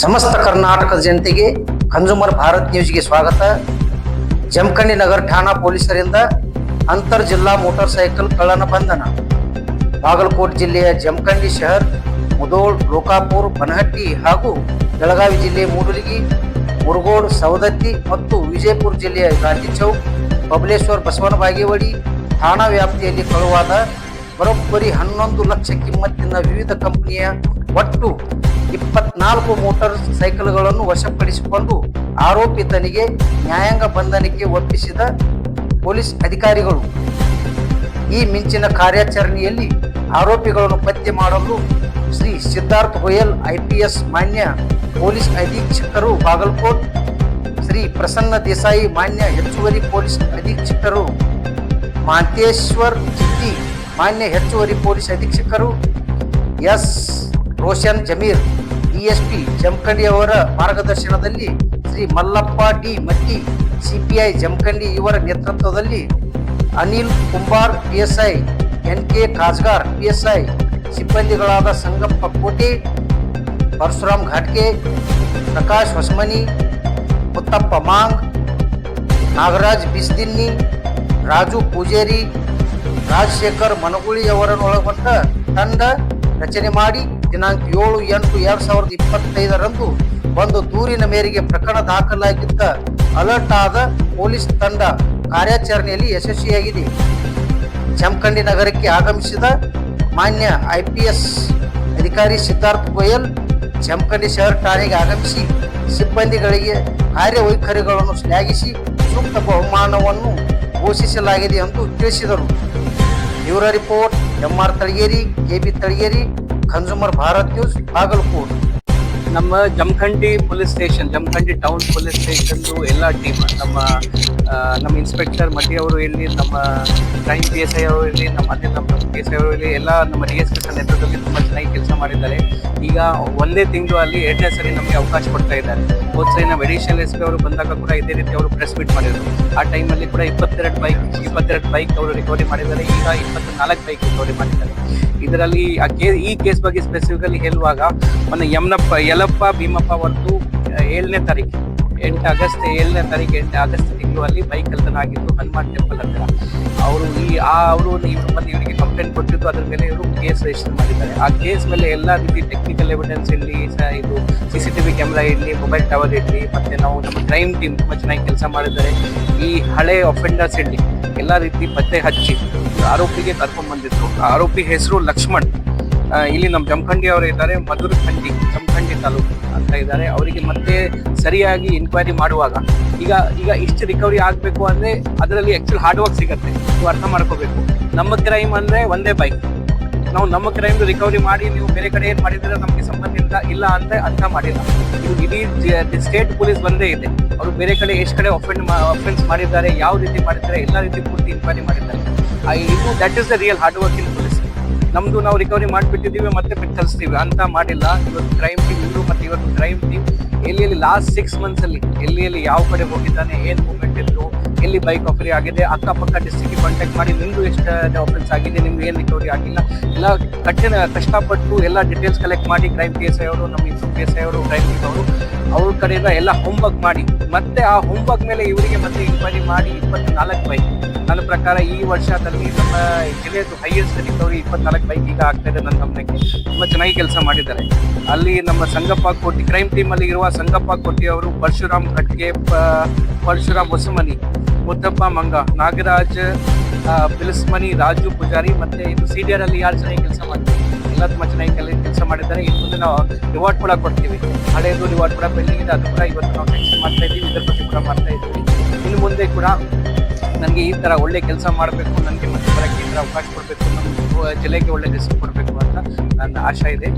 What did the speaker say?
ಸಮಸ್ತ ಕರ್ನಾಟಕದ ಜನತೆಗೆ ಕನ್ಸೂಮರ್ ಭಾರತ್ ನ್ಯೂಸ್ಗೆ ಸ್ವಾಗತ. ಜಮಖಂಡಿ ನಗರ ಠಾಣಾ ಪೊಲೀಸರಿಂದ ಅಂತರ್ ಜಿಲ್ಲಾ ಮೋಟಾರ್ ಸೈಕಲ್ ಕಳ್ಳನ ಬಂಧನ. ಬಾಗಲಕೋಟೆ ಜಿಲ್ಲೆಯ ಜಮಖಂಡಿ ಶಹರ್, ಮುದೋಳ್ ಲೋಕಾಪುರ್ ಬನಹಟ್ಟಿ ಹಾಗೂ ಬೆಳಗಾವಿ ಜಿಲ್ಲೆ ಮೂಡಲಗಿ, ಮುರುಗೋಡ್, ಸವದತ್ತಿ ಮತ್ತು ವಿಜಯಪುರ ಜಿಲ್ಲೆಯ ಗಾಂಧಿ ಚೌಕ್, ಬಬಲೇಶ್ವರ್, ಬಸವನ ಬಾಗೇವಾಡಿ ಠಾಣಾ ವ್ಯಾಪ್ತಿಯಲ್ಲಿ ಕಳುವಾದ ಬರೋಬ್ಬರಿ ಹನ್ನೊಂದು ಲಕ್ಷ ಕಿಮ್ಮತ್ತಿನ ವಿವಿಧ ಕಂಪನಿಯ ಒಟ್ಟು ಇಪ್ಪತ್ನಾಲ್ಕು ಮೋಟಾರ್ ಸೈಕಲ್ಗಳನ್ನು ವಶಪಡಿಸಿಕೊಂಡು ಆರೋಪಿತನಿಗೆ ನ್ಯಾಯಾಂಗ ಬಂಧನಕ್ಕೆ ಒಪ್ಪಿಸಿದ ಪೊಲೀಸ್ ಅಧಿಕಾರಿಗಳು. ಈ ಮಿಂಚಿನ ಕಾರ್ಯಾಚರಣೆಯಲ್ಲಿ ಆರೋಪಿಗಳನ್ನು ಪತ್ತೆ ಮಾಡಲು ಶ್ರೀ ಸಿದ್ಧಾರ್ಥ್ ಗೋಯಲ್ ಐಪಿಎಸ್ ಮಾನ್ಯ ಪೊಲೀಸ್ ಅಧೀಕ್ಷಕರು ಬಾಗಲಕೋಟ್, ಶ್ರೀ ಪ್ರಸನ್ನ ದೇಸಾಯಿ ಮಾನ್ಯ ಹೆಚ್ಚುವರಿ ಪೊಲೀಸ್ ಅಧೀಕ್ಷಕರು, ಮಾಂತೇಶ್ವರ್ ಚಿತ್ತಿ ಮಾನ್ಯ ಹೆಚ್ಚುವರಿ ಪೊಲೀಸ್ ಅಧೀಕ್ಷಕರು, ಎಸ್. ರೋಷನ್ ಜಮೀರ್ ಡಿಎಸ್ಪಿ ಜಮಖಂಡಿ ಅವರ ಮಾರ್ಗದರ್ಶನದಲ್ಲಿ ಶ್ರೀ ಮಲ್ಲಪ್ಪ ಡಿ ಮಟ್ಟಿ ಸಿಪಿಐ ಜಮಖಂಡಿ ಇವರ ನೇತೃತ್ವದಲ್ಲಿ Anil Kumbar PSI N K Kajgar PSI ಸಿಬ್ಬಂದಿಗಳಾದ Sangappa Kote, Parashuram ಘಾಟ್ಗೆ, Prakash Hosamani, Muthappa Maang, Nagaraj ಬಿಸ್ದಿನ್ನಿ, Raju Pujeri, Rajashekhar Managuli ಅವರನ್ನು ಒಳಗೊಂಡ ತಂಡ ರಚನೆ ಮಾಡಿ ದಿನಾಂಕ ಏಳು ಎಂಟು ಎರಡ್ ಸಾವಿರದ ಇಪ್ಪತ್ತೈದರಂದು ಒಂದು ದೂರಿನ ಮೇರೆಗೆ ಪ್ರಕರಣ ದಾಖಲಾಗಿದ್ದ ಅಲರ್ಟ್ ಆದ ಪೊಲೀಸ್ ತಂಡ ಕಾರ್ಯಾಚರಣೆಯಲ್ಲಿ ಯಶಸ್ವಿಯಾಗಿದೆ. ಜಮಖಂಡಿ ನಗರಕ್ಕೆ ಆಗಮಿಸಿದ ಮಾನ್ಯ ಐಪಿಎಸ್ ಅಧಿಕಾರಿ ಸಿದ್ಧಾರ್ಥ್ ಗೋಯಲ್ ಜಮಖಂಡಿ ಶಹರ್ ಠಾಣೆಗೆ ಆಗಮಿಸಿ ಸಿಬ್ಬಂದಿಗಳಿಗೆ ಕಾರ್ಯವೈಖರಿಗಳನ್ನು ಶ್ಲಾಘಿಸಿ ಸೂಕ್ತ ಬಹುಮಾನವನ್ನು ಘೋಷಿಸಲಾಗಿದೆ ಎಂದು ತಿಳಿಸಿದರು. Bureau report, MR Talageri KB Talageri consumer Bharat news Bagalkot ನಮ್ಮ Jamkhandi police station, Jamkhandi town police station ಎಲ್ಲ ಟೀಮ್ ನಮ್ಮ ನಮ್ಮ ಇನ್ಸ್ಪೆಕ್ಟರ್ ಮಟ್ಟಿ ಅವರು ಇರಲಿ ನಮ್ಮ ಕ್ರೈಮ್ ಪಿ ಎಸ್ ಐ ಅವರು ಇರಲಿ ನಮ್ಮ ಮತ್ತೆ ನಮ್ಮ ಪಿ ಎಸ್ ಐ ಅವರು ಇರಲಿ ಎಲ್ಲ ನಮ್ಮ ಡಿ ಎಸ್ ಪಿ ನೇತೃತ್ವದಲ್ಲಿ ತುಂಬ ಚೆನ್ನಾಗಿ ಕೆಲಸ ಮಾಡಿದ್ದಾರೆ. ಈಗ ಒಂದೇ ತಿಂಗಳು ಅಲ್ಲಿ ಎರಡನೇ ಸರಿ ನಮಗೆ ಅವಕಾಶ ಕೊಡ್ತಾ ಇದ್ದಾರೆ. ಹೋದ ಸರಿ ನಮ್ಮ ಅಡಿಷನಲ್ ಎಸ್ ಪಿ ಅವರು ಬಂದಾಗ ಕೂಡ ಇದೇ ರೀತಿ ಅವರು ಪ್ರೆಸ್ ಮೀಟ್ ಮಾಡಿದರು. ಆ ಟೈಮಲ್ಲಿ ಕೂಡ ಇಪ್ಪತ್ತೆರಡು ಬೈಕ್ ಇಪ್ಪತ್ತೆರಡು ಬೈಕ್ ಅವರು ರಿಕವರಿ ಮಾಡಿದ್ದಾರೆ. ಈಗ ಇಪ್ಪತ್ನಾಲ್ಕು ಬೈಕ್ ರಿಕವರಿ ಮಾಡಿದ್ದಾರೆ. ಇದರಲ್ಲಿ ಆ ಕೇ ಈ ಕೇಸ್ ಬಗ್ಗೆ ಸ್ಪೆಸಿಫಿಕಲಿ ಹೇಳುವಾಗ, ಮೊನ್ನೆ ಯಮನಪ್ಪ, ಯಲಪ್ಪ ಭೀಮಪ್ಪ ಅವರದ್ದು ಏಳನೇ ತಾರೀಕು, ಎಂಟು ಆಗಸ್ಟ್, ಏಳನೇ ತಾರೀಕು, ಎಂಟು ಆಗಸ್ಟ್ ತಿಂಗಳು ಅಲ್ಲಿ ಬೈಕ್ ಕಳ್ತನ ಆಗಿತ್ತು ಹನುಮಾನ್ ಟೆಂಪಲ್ ಅಂತ ಅವರು ಈ, ಆ ಅವರು ಇವ್ರ ಬಂದು ಇವರಿಗೆ ಕಂಪ್ಲೇಂಟ್ ಕೊಟ್ಟಿದ್ದು ಅದ್ರ ಮೇಲೆ ಇವರು ಕೇಸ್ ರಿಜಿಸ್ಟರ್ ಮಾಡಿದ್ದಾರೆ. ಆ ಕೇಸ್ ಮೇಲೆ ಎಲ್ಲ ರೀತಿ ಟೆಕ್ನಿಕಲ್ ಎವಿಡೆನ್ಸ್ ಇರಲಿ ಇದು C C T V camera ಇರಲಿ ಮೊಬೈಲ್ ಟವರ್ ಇರಲಿ, ಮತ್ತೆ ನಾವು ನಮ್ಮ ಕ್ರೈಮ್ ಟೀಮ್ ತುಂಬ ಚೆನ್ನಾಗಿ ಕೆಲಸ ಮಾಡಿದ್ದಾರೆ. ಈ ಹಳೆ ಅಫೆಂಡರ್ಸ್ ಇರಲಿ, ಎಲ್ಲ ರೀತಿ ಪತ್ತೆ ಹಚ್ಚಿ, ಆರೋಪಿಗೆ ಕರ್ಕೊಂಡ್ಬಂದಿದ್ರು ಆರೋಪಿ ಹೆಸರು ಲಕ್ಷ್ಮಣ್. ಇಲ್ಲಿ ನಮ್ಮ ಜಮಖಂಡಿ ಅವರು ಇದ್ದಾರೆ, ಮಧುರ ಖಂಡಿ, ಜಮಖಂಡಿ ತಾಲೂಕು ಅಂತ ಇದ್ದಾರೆ. ಅವರಿಗೆ ಮತ್ತೆ ಸರಿಯಾಗಿ ಇನ್ಕ್ವೈರಿ ಮಾಡುವಾಗ, ಈಗ ಈಗ ಇಷ್ಟು ರಿಕವರಿ ಆಗಬೇಕು ಅಂದ್ರೆ ಅದರಲ್ಲಿ ಆಕ್ಚುಲ್ ಹಾರ್ಡ್ ವರ್ಕ್ ಸಿಗುತ್ತೆ, ನೀವು ಅರ್ಥ ಮಾಡ್ಕೋಬೇಕು. ನಮ್ಮ ಕ್ರೈಮ್ ಅಂದ್ರೆ ಒಂದೇ ಬೈಕ್ ನಾವು ನಮ್ಮ ಕ್ರೈಮ್ ರಿಕವರಿ ಮಾಡಿ, ನೀವು ಬೇರೆ ಕಡೆ ಏನು ಮಾಡಿದ್ರೆ ನಮಗೆ ಸಂಬಂಧ ಇಲ್ಲ ಇಲ್ಲ ಅಂತ ಅರ್ಥ ಮಾಡಿಲ್ಲ. ಇದು ಇಡೀ ಸ್ಟೇಟ್ ಪೊಲೀಸ್ ಒಂದೇ ಇದೆ. ಅವರು ಬೇರೆ ಕಡೆ ಎಷ್ಟು ಕಡೆ ಅಫೆಂಡ್ ಅಫೆನ್ಸ್ ಮಾಡಿದ್ದಾರೆ, ಯಾವ ರೀತಿ ಮಾಡಿದ್ದಾರೆ, ಎಲ್ಲ ರೀತಿ ಪೂರ್ತಿ ಇನ್ಕ್ವೈರಿ ಮಾಡಿದ್ದಾರೆ. ಇದು that is the real hard work in police ನಮ್ದು ನಾವು ರಿಕವರಿ ಮಾಡಿಬಿಟ್ಟಿದ್ದೀವಿ, ಮತ್ತೆ ಬಿಟ್ಟು ಕಳಿಸ್ತೀವಿ. ಅಂತ ಮಾಡಿಲ್ಲ. ಇವತ್ತು ಕ್ರೈಮ್ ಟೀಮ್ ಇವರು ಮತ್ತೆ ಇವತ್ತು ಕ್ರೈಮ್ ಟೀಮ್ ಎಲ್ಲಿ ಎಲ್ಲಿ ಲಾಸ್ಟ್ ಸಿಕ್ಸ್ ಮಂತ್ಸ್ ಅಲ್ಲಿ, ಎಲ್ಲಿ ಎಲ್ಲಿ ಯಾವ ಕಡೆ ಹೋಗಿದ್ದಾನೆ, ಏನ್ ಮೂವ್ಮೆಂಟ್ ಇತ್ತು, ಎಲ್ಲಿ ಬೈಕ್ ಆಫರಿ ಆಗಿದೆ, ಅಕ್ಕಪಕ್ಕ ಡಿಸ್ಟ್ರಿಕ್ಟ್ ಕಾಂಟ್ಯಾಕ್ಟ್ ಮಾಡಿ, ನಿಮ್ದು ಎಷ್ಟು ಡಾಕ್ಯುಮೆಂಟ್ಸ್ ಆಗಿದೆ, ನಿಮ್ಗೆ ಏನು ರಿಕವರಿ ಆಗಿಲ್ಲ. ಎಲ್ಲ ಕಠಿಣ, ಕಷ್ಟಪಟ್ಟು ಎಲ್ಲ ಡೀಟೇಲ್ಸ್ ಕಲೆಕ್ಟ್ ಮಾಡಿ ಕ್ರೈಮ್ ಪಿ ಎಸ್ ಅವರು, ನಮ್ಮ ಇನ್ಸ್ಪೆಕ್ಟ್ ಪಿ ಎಸ್ ಐ ಅವರು ಕ್ರೈಮ್ ಟೀಮ್ ಅವ್ರ ಕಡೆಯಿಂದ ಎಲ್ಲ ಹೋಮ್ವರ್ಕ್ ಮಾಡಿ, ಮತ್ತೆ ಆ ಹೋಮ್ವರ್ಕ್ ಮೇಲೆ ಇವರಿಗೆ ಮತ್ತೆ ಇನ್ಕ್ವೈರಿ ಮಾಡಿ ಇಪ್ಪತ್ನಾಲ್ಕು ಬೈಕ್ ನನ್ನ ಪ್ರಕಾರ ಈ ವರ್ಷದಲ್ಲಿ ನಮ್ಮ ಜಿಲ್ಲೆಯದು ಹೈಯೆಸ್ಟ್ ರಿಕವರಿ ಇಪ್ಪತ್ನಾಲ್ಕು ಬೈಕ್ ಈಗ ಆಗ್ತಾ ಇದೆ ನನ್ನ ಗಮನಕ್ಕೆ. ತುಂಬ ಚೆನ್ನಾಗಿ ಕೆಲಸ ಮಾಡಿದ್ದಾರೆ. ಅಲ್ಲಿ ನಮ್ಮ ಸಂಗಪ್ಪ ಕೋಟಿ ಕ್ರೈಮ್ ಟೀಮ್ ಅಲ್ಲಿ ಇರುವ ಸಂಗಪ್ಪ ಕೋಟಿ ಅವರು ಪರಶುರಾಮ್ ಖಟ್ಗೆ ಪರಶುರಾಮ್ ಹೊಸಮನಿ, ಮುದ್ದಪ್ಪ ಮಂಗ, ನಾಗರಾಜ್ ಬಿಲಸ್ಮನಿ, ರಾಜು ಪೂಜಾರಿ, ಮತ್ತೆ ಇದು ಸೀನಿಯರ್ ಅಲ್ಲಿ ಯಾರು ಚೆನ್ನಾಗಿ ಕೆಲಸ ಮಾಡಿದ್ದಾರೆ ಮಾಡಿದ್ದಾರೆ. ಇನ್ನು ಮುಂದೆ ನಾವು ರಿವಾರ್ಡ್ ಕೂಡ ಕೊಡ್ತೀವಿ. ಹಳೆಯದು ರಿವಾರ್ಡ್ ಕೂಡ ಪೆಂಡಿಂಗ್ ಇದೆ. ಅದು ಕೂಡ ಇವತ್ತು ನಾವು ಟೆನ್ಷನ್ ಮಾಡ್ತಾ ಇದ್ದೀವಿ. ಇದ್ರ ಬಗ್ಗೆ ಕೂಡ ಮಾಡ್ತಾ ಇದ್ದೀವಿ. ಇನ್ನು ಮುಂದೆ ಕೂಡ ನನಗೆ ಈ ಥರ ಒಳ್ಳೆ ಕೆಲಸ ಮಾಡಬೇಕು, ನನಗೆ ಮತ್ತೆ ಬರೋಕ್ಕೆ ಈ ಅವಕಾಶ ಕೊಡಬೇಕು, ನಮ್ಮ ಜಿಲ್ಲೆಗೆ ಒಳ್ಳೆ ಹೆಸರು ಕೊಡಬೇಕು ಅಂತ ನನ್ನ ಆಶೆ ಇದೆ.